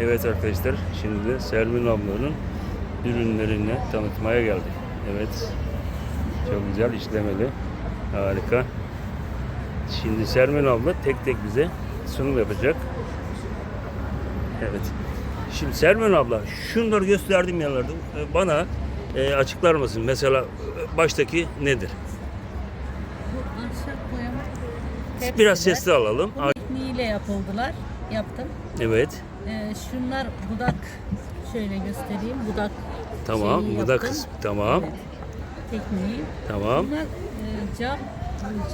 Evet arkadaşlar, şimdi de Sermin ablanın ürünlerini tanıtmaya geldik. Evet, çok güzel işlemeli, harika. Şimdi Sermin abla tek tek bize sunum yapacak. Evet. Şimdi Sermin abla, şunları gösterdiğim yerlerde e, bana e, açıklar mısın? Mesela e, baştaki nedir? Biraz sesli alalım. Bu tekniğiyle yapıldılar. Yaptım. Evet, Ee, şunlar budak şöyle göstereyim. Budak tamam. şeyi Bu da yaptım. kısmı, tamam. Evet. Tekniği. Tamam. Bunlar e, cam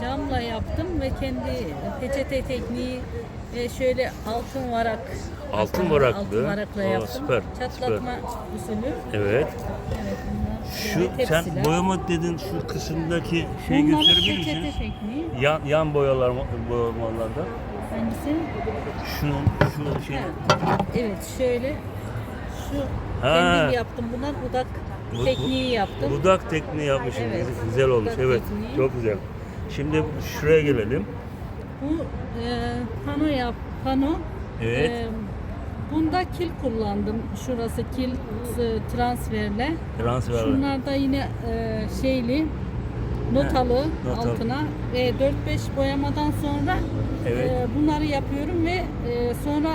camla yaptım ve kendi peçete tekniği ve şöyle altın varak Altın varaklı. altın varakla Aa, yaptım. süper, Çatlatma usulü. Evet. Evet bunlar Şu böyle sen tepsiler. boyama dedin şu kısımdaki şeyi Bunlar gösterebilir peçete misiniz? tekniği. Yan, yan boyalar boyamalarda. Hangisi? Şunun şu şey. Evet şöyle şu Ha. kendim yaptım. Bunlar budak Bu- bu- tekniği yaptım. Budak tekniği yapmışsın. Evet. Güzel olmuş. Budak evet. tekniği. Çok güzel. Şimdi şuraya gelelim. Bu e, pano yap pano. Evet. E, bunda kil kullandım. Şurası kil e, transferle. Transfer. Şunlar da yine e, şeyli notalı notalı. altına ve 4-5 boyamadan sonra Evet. e, bunları yapıyorum ve e, sonra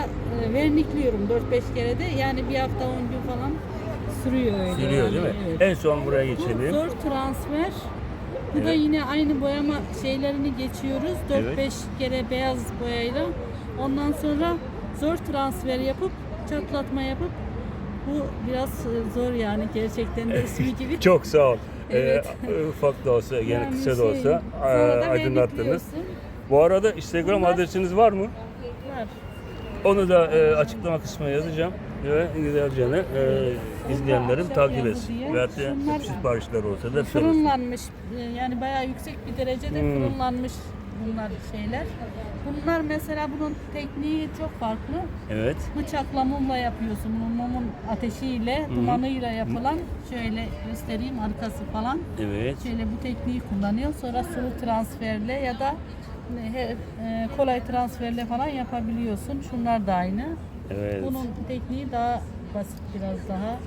e, vernikliyorum 4-5 kere de yani bir hafta 10 gün falan sürüyor öyle. Sürüyor yani, değil mi? evet. En son buraya Bu geçelim. zor transfer. Bu da Evet. yine aynı boyama şeylerini geçiyoruz. 4-5 kere beyaz boyayla. Ondan sonra zor transfer yapıp çatlatma yapıp bu biraz zor yani gerçekten de ismi gibi. Çok sağ ol. Evet. Ee, ufak da olsa, yani, Yani kısa da şey, olsa da aydınlattınız. Bu arada Instagram Bunlar- adresiniz var mı? Var. Onu da e, açıklama kısmına yazacağım ve güzelce e, izleyenlerim takip etsin. Veyahut da Şunlar- siparişler olsa da söylesin. Fırınlanmış e, yani bayağı yüksek bir derecede Hmm. fırınlanmış bunlar şeyler. Bunlar mesela bunun tekniği çok farklı. Evet. Bıçakla mumla yapıyorsun. Bunun mumun ateşiyle, dumanıyla yapılan şöyle göstereyim arkası falan. Evet. Şöyle bu tekniği kullanıyor. Sonra sulu transferle ya da e, he- e, kolay transferle falan yapabiliyorsun. Şunlar da aynı. Evet. Bunun tekniği daha basit biraz daha.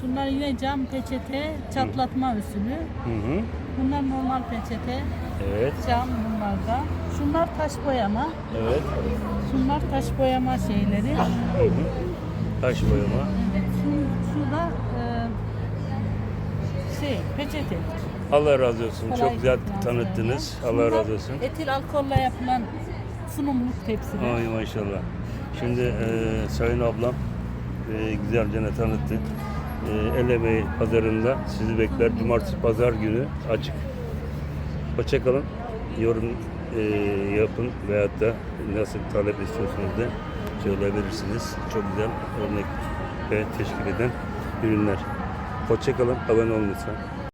Şunlar yine cam peçete çatlatma usulü. Hı hı. Bunlar normal peçete. Evet. Cam bunlar da. Şunlar taş boyama. Evet. Şunlar taş boyama şeyleri. Hı hı. Taş boyama. Evet, şu, şu da e, şey peçete. Allah razı olsun. Kolay Çok güzel tanıttınız. Allah razı olsun. Etil alkolle yapılan sunumluk tepsiler. Ay maşallah. Şimdi e, Sayın ablam e, güzelce ne tanıttı. E, El Emeği pazarında sizi bekler. Cumartesi pazar günü açık. Hoşçakalın. Yorum e, yapın veyahut da nasıl talep istiyorsanız da söyleyebilirsiniz. Çok güzel örnek ve teşkil eden ürünler. Hoşçakalın. Abone olun lütfen.